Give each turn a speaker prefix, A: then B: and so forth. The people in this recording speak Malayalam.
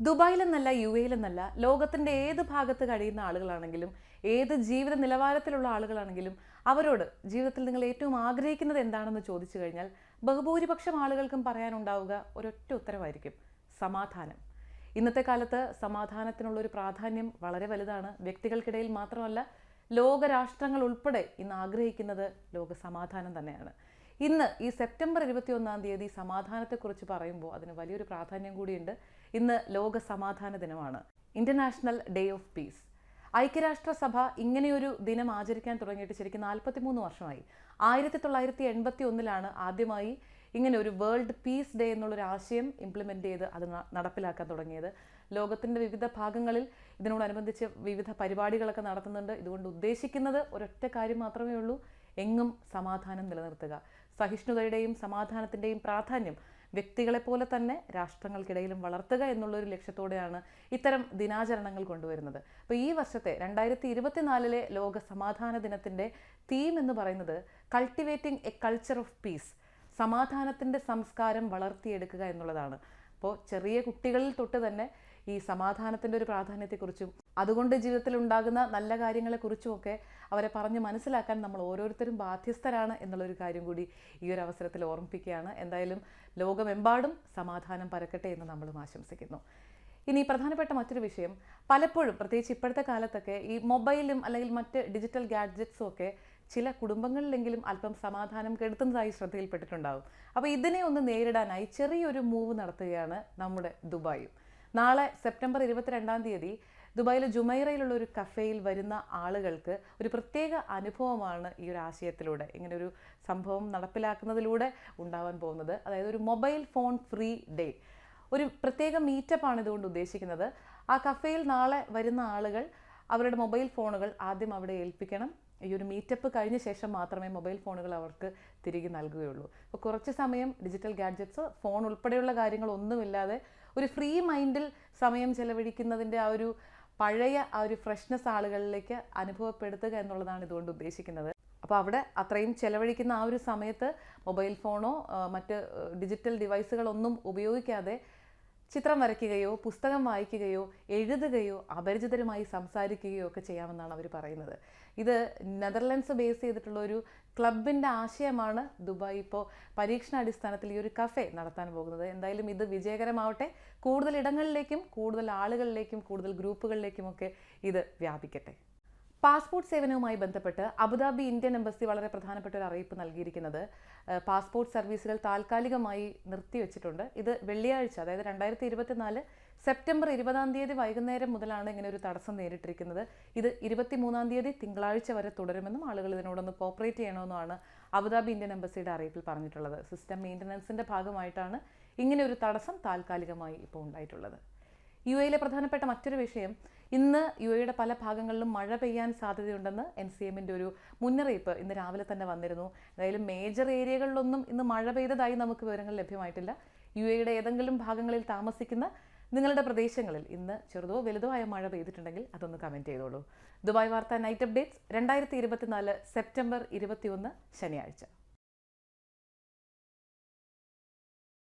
A: ദുബായിലെന്നല്ല യു എയിലെന്നല്ല ലോകത്തിന്റെ ഏത് ഭാഗത്ത് കഴിയുന്ന ആളുകളാണെങ്കിലും ഏത് ജീവിത നിലവാരത്തിലുള്ള ആളുകളാണെങ്കിലും അവരോട് ജീവിതത്തിൽ നിങ്ങൾ ഏറ്റവും ആഗ്രഹിക്കുന്നത് എന്താണെന്ന് ചോദിച്ചു കഴിഞ്ഞാൽ ബഹുഭൂരിപക്ഷം ആളുകൾക്കും പറയാനുണ്ടാവുക ഒരൊറ്റ ഉത്തരവായിരിക്കും സമാധാനം. ഇന്നത്തെ കാലത്ത് സമാധാനത്തിനുള്ളൊരു പ്രാധാന്യം വളരെ വലുതാണ്. വ്യക്തികൾക്കിടയിൽ മാത്രമല്ല ലോകരാഷ്ട്രങ്ങൾ ഉൾപ്പെടെ ഇന്ന് ആഗ്രഹിക്കുന്നത് ലോക സമാധാനം തന്നെയാണ്. ഇന്ന് ഈ സെപ്റ്റംബർ ഇരുപത്തി ഒന്നാം തീയതി സമാധാനത്തെക്കുറിച്ച് പറയുമ്പോൾ അതിന് വലിയൊരു പ്രാധാന്യം കൂടിയുണ്ട്. ഇന്ന് ലോക സമാധാന ദിനമാണ്. ഇന്റർനാഷണൽ ഡേ ഓഫ് പീസ് ഐക്യരാഷ്ട്രസഭ ഇങ്ങനെയൊരു ദിനം ആചരിക്കാൻ തുടങ്ങിയിട്ട് ശരിക്കും നാൽപ്പത്തിമൂന്ന് വർഷമായി. ആയിരത്തി തൊള്ളായിരത്തി എൺപത്തി ഒന്നിലാണ് ആദ്യമായി ഇങ്ങനെ ഒരു വേൾഡ് പീസ് ഡേ എന്നുള്ളൊരു ആശയം ഇംപ്ലിമെന്റ് ചെയ്ത് അത് നടപ്പിലാക്കാൻ തുടങ്ങിയത്. ലോകത്തിന്റെ വിവിധ ഭാഗങ്ങളിൽ ഇതിനോടനുബന്ധിച്ച് വിവിധ പരിപാടികളൊക്കെ നടത്തുന്നുണ്ട്. ഇതുകൊണ്ട് ഉദ്ദേശിക്കുന്നത് ഒരൊറ്റ കാര്യം മാത്രമേ ഉള്ളൂ. എങ്ങും സമാധാനം നിലനിർത്തുക. സഹിഷ്ണുതയുടെയും സമാധാനത്തിന്റെയും പ്രാധാന്യം വ്യക്തികളെപ്പോലെ തന്നെ രാഷ്ട്രങ്ങൾക്കിടയിലും വളർത്തുക എന്നുള്ളൊരു ലക്ഷ്യത്തോടെയാണ് ഇത്തരം ദിനാചരണങ്ങൾ കൊണ്ടുവരുന്നത്. അപ്പോൾ ഈ വർഷത്തെ രണ്ടായിരത്തി ഇരുപത്തിനാലിലെ ലോക സമാധാന ദിനത്തിന്റെ തീം എന്ന് പറയുന്നത് cultivating a culture of peace സമാധാനത്തിന്റെ സംസ്കാരം വളർത്തിയെടുക്കുക എന്നുള്ളതാണ്. അപ്പോൾ ചെറിയ കുട്ടികളിൽ തൊട്ട് തന്നെ ഈ സമാധാനത്തിന്റെ ഒരു പ്രാധാന്യത്തെക്കുറിച്ചും അതുകൊണ്ട് ജീവിതത്തിൽ ഉണ്ടാകുന്ന നല്ല കാര്യങ്ങളെക്കുറിച്ചുമൊക്കെ അവരെ പറഞ്ഞ് മനസ്സിലാക്കാൻ നമ്മൾ ഓരോരുത്തരും ബാധ്യസ്ഥരാണ് എന്നുള്ളൊരു കാര്യം കൂടി ഈ ഒരു അവസരത്തിൽ ഓർമ്മിപ്പിക്കുകയാണ്. എന്തായാലും ലോകമെമ്പാടും സമാധാനം പരക്കട്ടെ എന്ന് നമ്മളും ആശംസിക്കുന്നു. ഇനി പ്രധാനപ്പെട്ട മറ്റൊരു വിഷയം പലപ്പോഴും പ്രത്യേകിച്ച് ഇപ്പോഴത്തെ കാലത്തൊക്കെ ഈ മൊബൈലും അല്ലെങ്കിൽ മറ്റ് ഡിജിറ്റൽ ഗാഡ്ജറ്റ്സും ഒക്കെ ചില കുടുംബങ്ങളിലെങ്കിലും അല്പം സമാധാനം കെടുത്തുന്നതായി ശ്രദ്ധയിൽപ്പെട്ടിട്ടുണ്ടാകും അപ്പോൾ ഇതിനെ ഒന്ന് നേരിടാനായി ചെറിയൊരു മൂവ് നടത്തുകയാണ് നമ്മുടെ ദുബായും. നാളെ സെപ്റ്റംബർ ഇരുപത്തിരണ്ടാം തീയതി ദുബായിലെ ജുമൈറയിലുള്ള ഒരു കഫേയിൽ വരുന്ന ആളുകൾക്ക് ഒരു പ്രത്യേക അനുഭവമാണ് ഈ ഒരു ആശയത്തിലൂടെ ഇങ്ങനെ ഒരു സംഭവം നടപ്പിലാക്കുന്നതിലൂടെ ഉണ്ടാവാൻ പോകുന്നത്. അതായത് ഒരു മൊബൈൽ ഫോൺ ഫ്രീ ഡേ. ഒരു പ്രത്യേക മീറ്റപ്പാണ് ഇതുകൊണ്ട് ഉദ്ദേശിക്കുന്നത്. ആ കഫേയിൽ നാളെ വരുന്ന ആളുകൾ അവരുടെ മൊബൈൽ ഫോണുകൾ ആദ്യം അവിടെ ഏൽപ്പിക്കണം. ഈ ഒരു മീറ്റപ്പ് കഴിഞ്ഞ ശേഷം മാത്രമേ മൊബൈൽ ഫോണുകൾ അവർക്ക് തിരികെ നൽകുകയുള്ളൂ. അപ്പോൾ കുറച്ച് സമയം ഡിജിറ്റൽ ഗാഡ്ജറ്റ്സ് ഫോൺ ഉൾപ്പെടെയുള്ള കാര്യങ്ങളൊന്നുമില്ലാതെ ഒരു ഫ്രീ മൈൻഡിൽ സമയം ചെലവഴിക്കുന്നതിന്റെ ആ ഒരു പഴയ ആ ഒരു ഫ്രഷ്നെസ് ആളുകളിലേക്ക് അനുഭവപ്പെടുത്തുക എന്നുള്ളതാണ് ഇതുകൊണ്ട് ഉദ്ദേശിക്കുന്നത്. അപ്പോൾ അവിടെ അത്രയും ചെലവഴിക്കുന്ന ആ ഒരു സമയത്ത് മൊബൈൽ ഫോണോ മറ്റ് ഡിജിറ്റൽ ഡിവൈസുകളൊന്നും ഉപയോഗിക്കാതെ ചിത്രം വരയ്ക്കുകയോ പുസ്തകം വായിക്കുകയോ എഴുതുകയോ അപരിചിതരുമായി സംസാരിക്കുകയോ ഒക്കെ ചെയ്യാമെന്നാണ് അവർ പറയുന്നത്. ഇത് നെതർലൻഡ്സ് ബേസ് ചെയ്തിട്ടുള്ള ഒരു ക്ലബിന്റെ ആശയമാണ് ദുബായ് ഇപ്പോൾ പരീക്ഷണാടിസ്ഥാനത്തിൽ ഈ ഒരു കഫേ നടത്താൻ പോകുന്നത്. എന്തായാലും ഇത് വിജയകരമാവട്ടെ. കൂടുതൽ ഇടങ്ങളിലേക്കും കൂടുതൽ ആളുകളിലേക്കും കൂടുതൽ ഗ്രൂപ്പുകളിലേക്കുമൊക്കെ ഇത് വ്യാപിക്കട്ടെ. പാസ്പോർട്ട് സേവനവുമായി ബന്ധപ്പെട്ട് അബുദാബി ഇന്ത്യൻ എംബസി വളരെ പ്രധാനപ്പെട്ട ഒരു അറിയിപ്പ് നൽകിയിരിക്കുന്നത്. പാസ്പോർട്ട് സർവീസുകൾ താൽക്കാലികമായി നിർത്തിവെച്ചിട്ടുണ്ട്. ഇത് വെള്ളിയാഴ്ച അതായത് രണ്ടായിരത്തി ഇരുപത്തിനാല് സെപ്റ്റംബർ ഇരുപതാം തീയതി വൈകുന്നേരം മുതലാണ് ഇങ്ങനെ ഒരു തടസ്സം നേരിട്ടിരിക്കുന്നത്. ഇത് ഇരുപത്തിമൂന്നാം തീയതി തിങ്കളാഴ്ച വരെ തുടരുമെന്നും ആളുകൾ ഇതിനോടൊന്ന് കോപ്പറേറ്റ് ചെയ്യണമെന്നുമാണ് അബുദാബി ഇന്ത്യൻ എംബസിയുടെ അറിയിപ്പിൽ പറഞ്ഞിട്ടുള്ളത്. സിസ്റ്റം മെയിന്റനൻസിന്റെ ഭാഗമായിട്ടാണ് ഇങ്ങനെ ഒരു തടസ്സം താൽക്കാലികമായി ഇപ്പോൾ ഉണ്ടായിട്ടുള്ളത്. യു എയിലെ പ്രധാനപ്പെട്ട മറ്റൊരു വിഷയം ഇന്ന് യു എയുടെ പല ഭാഗങ്ങളിലും മഴ പെയ്യാൻ സാധ്യതയുണ്ടെന്ന് എൻ സി എമ്മിന്റെ ഒരു മുന്നറിയിപ്പ് ഇന്ന് രാവിലെ തന്നെ വന്നിരുന്നു. എന്തായാലും മേജർ ഏരിയകളിലൊന്നും ഇന്ന് മഴ പെയ്തതായി നമുക്ക് വിവരങ്ങൾ ലഭ്യമായിട്ടില്ല. യു എയുടെ ഏതെങ്കിലും ഭാഗങ്ങളിൽ താമസിക്കുന്ന നിങ്ങളുടെ പ്രദേശങ്ങളിൽ ഇന്ന് ചെറുതോ വലുതോ ആയ മഴ പെയ്തിട്ടുണ്ടെങ്കിൽ അതൊന്ന് കമന്റ് ചെയ്തോളൂ. ദുബായ് വാർത്ത നൈറ്റ് അപ്ഡേറ്റ്സ് രണ്ടായിരത്തി ഇരുപത്തിനാല് സെപ്റ്റംബർ ഇരുപത്തിയൊന്ന് ശനിയാഴ്ച.